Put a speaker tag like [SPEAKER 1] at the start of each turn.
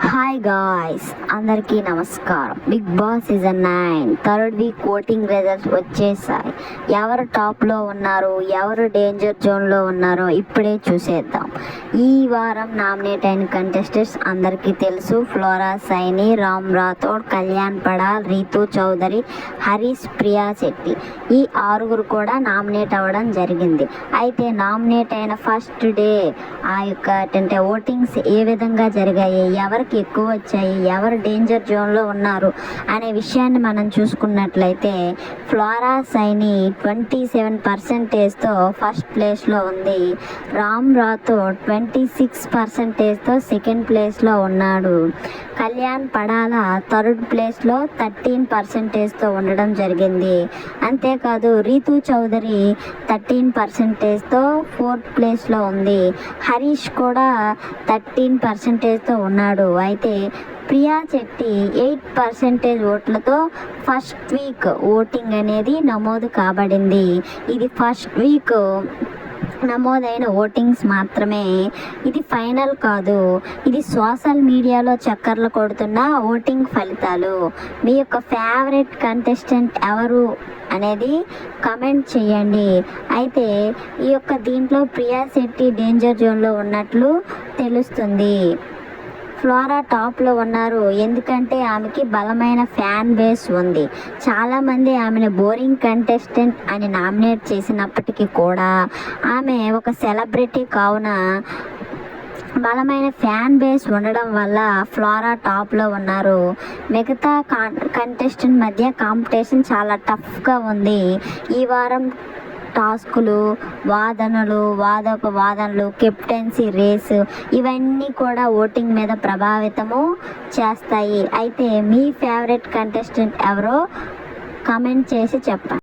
[SPEAKER 1] Hi guys అందరికీ నమస్కారం. Big boss season nine third week voting results వచ్చేసాయి. ఎవరు టాప్లో ఉన్నారు ఎవరు డేంజర్ జోన్లో ఉన్నారో ఇప్పుడే చూసేద్దాం. ఈ వారం నామినేట్ అయిన కంటెస్టెంట్స్ అందరికీ తెలుసు. ఫ్లోరా సైని రామ్ రాథోడ్ కళ్యాణ్ పడాల్ రీతు చౌదరి హరీష్ ప్రియా శెట్టి ఈ ఆరుగురు కూడా నామినేట్ అవ్వడం జరిగింది. అయితే నామినేట్ అయిన ఫస్ట్ డే ఆ యొక్క ఏంటంటే ఓటింగ్స్ ఏ విధంగా జరిగాయి? ఎవరు ఎవరికి ఎక్కువ వచ్చాయి. ఎవరు డేంజర్ జోన్లో ఉన్నారు అనే విషయాన్ని మనం చూసుకున్నట్లయితే ఫ్లోరా సైని ట్వంటీ సెవెన్ పర్సెంటేజ్తో ఫస్ట్ ప్లేస్లో ఉంది. రామ్ రాతో ట్వంటీ సిక్స్ పర్సెంటేజ్తో సెకండ్ ప్లేస్లో ఉన్నాడు. కళ్యాణ్ పడాల థర్డ్ ప్లేస్లో థర్టీన్ పర్సెంటేజ్తో ఉండడం జరిగింది. అంతేకాదు రీతు చౌదరి థర్టీన్ పర్సెంటేజ్తో ఫోర్త్ ప్లేస్లో ఉంది. హరీష్ కూడా థర్టీన్ పర్సెంటేజ్తో ఉన్నాడు. అయితే ప్రియా శెట్టి ఎయిట్ పర్సెంటేజ్ ఓట్లతో ఫస్ట్ వీక్ ఓటింగ్ అనేది నమోదు కాబడింది. ఇది ఫస్ట్ వీక్ నమోదైన ఓటింగ్స్ మాత్రమే. ఇది ఫైనల్ కాదు. ఇది సోషల్ మీడియాలో చక్కర్లు కొడుతున్న ఓటింగ్ ఫలితాలు. మీ యొక్క ఫేవరెట్ కంటెస్టెంట్ ఎవరు అనేది కమెంట్ చేయండి. అయితే ఈ యొక్క దీంట్లో ప్రియా శెట్టి డేంజర్ జోన్లో ఉన్నట్లు తెలుస్తుంది. ఫ్లోరా టాప్లో ఉన్నారు. ఎందుకంటే ఆమెకి బలమైన ఫ్యాన్ బేస్ ఉంది. చాలామంది ఆమెను బోరింగ్ కంటెస్టెంట్ అని నామినేట్ చేసినప్పటికీ కూడా ఆమె ఒక సెలబ్రిటీ కావున బలమైన ఫ్యాన్ బేస్ ఉండడం వల్ల ఫ్లోరా టాప్లో ఉన్నారు. మిగతా కంటెస్టెంట్ మధ్య కాంపిటీషన్ చాలా టఫ్గా ఉంది. ఈ వారం టాస్కులు వాదనలు వాదోపవాదనలు కెప్టెన్సీ రేసు ఇవన్నీ కూడా ఓటింగ్ మీద ప్రభావితము చేస్తాయి. అయితే మీ ఫేవరెట్ కంటెస్టెంట్ ఎవరో కమెంట్ చేసి చెప్పండి.